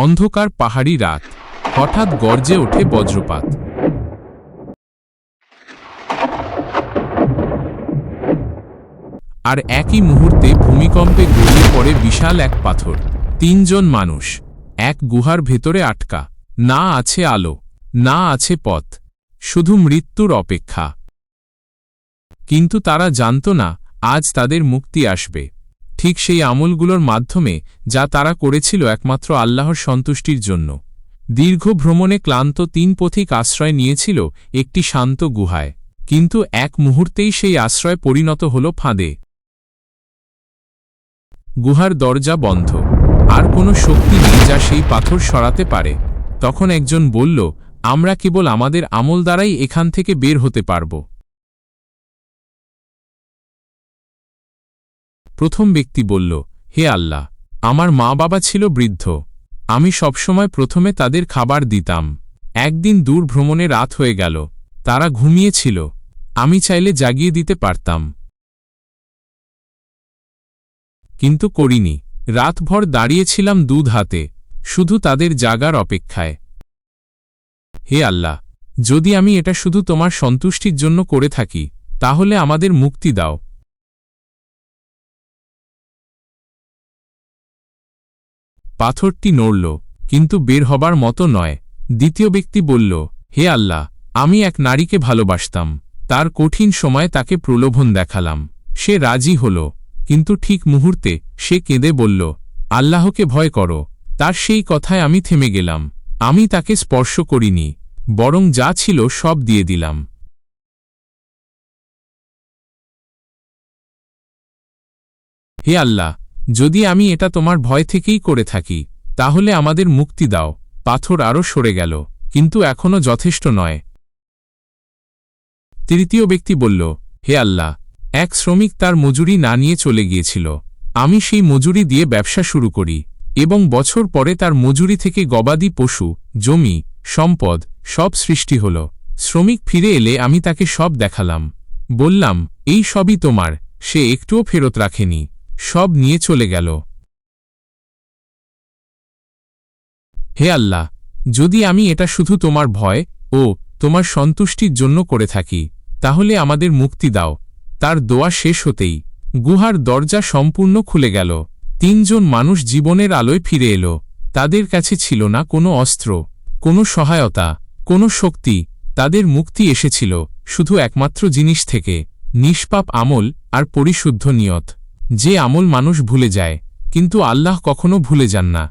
অন্ধকার পাহাড়ি রাত। হঠাৎ গর্জে ওঠে বজ্রপাত। আর একই মুহূর্তে ভূমিকম্পে গড়িয়ে পড়ে বিশাল এক পাথর। তিনজন মানুষ। এক গুহার ভেতরে আটকা। না আছে আলো। না আছে পথ। শুধু মৃত্যুর অপেক্ষা। কিন্তু তারা জানত না, আজ তাদের মুক্তি আসবে। ঠিক সেই আমলগুলোর মাধ্যমে যা তারা করেছিল একমাত্র আল্লাহর সন্তুষ্টির জন্য। দীর্ঘ ভ্রমণে ক্লান্ত তিন পথিক আশ্রয় নিয়েছিল একটি শান্ত গুহায়। কিন্তু এক মুহূর্তেই সেই আশ্রয় পরিণত হল ফাঁদে। গুহার দরজা বন্ধ। আর কোনো শক্তি নেই যা সেই পাথর সরাতে পারে। তখন একজন বলল, আমরা কেবল আমাদের আমল দ্বারাই এখান থেকে বের হতে পারব। প্রথম ব্যক্তি বলল, হে আল্লাহ, আমার মা বাবা ছিল বৃদ্ধ। আমি সবসময় প্রথমে তাদের খাবার দিতাম। একদিন দূর ভ্রমণে রাত হয়ে গেল। তারা ঘুমিয়েছিল। আমি চাইলে জাগিয়ে দিতে পারতাম। কিন্তু করিনি। রাতভর দাঁড়িয়েছিলাম দুধ হাতে, শুধু তাদের জাগার অপেক্ষায়। হে আল্লাহ, যদি আমি এটা শুধু তোমার সন্তুষ্টির জন্য করে থাকি, তাহলে আমাদের মুক্তি দাও। পাথরটি নড়ল, কিন্তু বের হবার মতো নয়। দ্বিতীয় ব্যক্তি বলল, হে আল্লাহ, আমি এক নারীকে ভালোবাসতাম। তার কঠিন সময় তাকে প্রলোভন দেখালাম। সে রাজি হল, কিন্তু ঠিক মুহূর্তে সে কেঁদে বলল, আল্লাহকে ভয় করো। তার সেই কথায় আমি থেমে গেলাম। আমি তাকে স্পর্শ করিনি, বরং যা ছিল সব দিয়ে দিলাম। হে আল্লাহ যদি আমি এটা তোমার ভয় থেকেই করে থাকি, তাহলে আমাদের মুক্তি দাও। পাথর আরও সরে গেল, কিন্তু এখনও যথেষ্ট নয়। তৃতীয় ব্যক্তি বলল, হে আল্লাহ, এক শ্রমিক তার মজুরি না নিয়ে চলে গিয়েছিল। আমি সেই মজুরি দিয়ে ব্যবসা শুরু করি, এবং বছর পরে তার মজুরি থেকে গবাদি পশু, জমি, সম্পদ, সব সৃষ্টি হল। শ্রমিক ফিরে এলে আমি তাকে সব দেখালাম। বললাম, এই সবই তোমার, সে একটুও ফেরত রাখেনি। সব নিয়ে চলে গেল। হে আল্লাহ, যদি আমি এটা শুধু তোমার ভয় ও তোমার সন্তুষ্টির জন্য করে থাকি, তাহলে আমাদের মুক্তি দাও। তার দোয়া শেষ হতেই গুহার দরজা সম্পূর্ণ খুলে গেল। তিনজন মানুষ জীবনের আলোয় ফিরে এলো। তাদের কাছে ছিল না কোনো অস্ত্র, কোনো সহায়তা, কোনো শক্তি। তাদের মুক্তি এসেছিল শুধু একমাত্র জিনিস থেকে, নিষ্পাপ আমল আর পরিশুদ্ধ নিয়ত। যে আমল মানুষ ভুলে যায় কিন্তু আল্লাহ কখনো ভুলে যান না।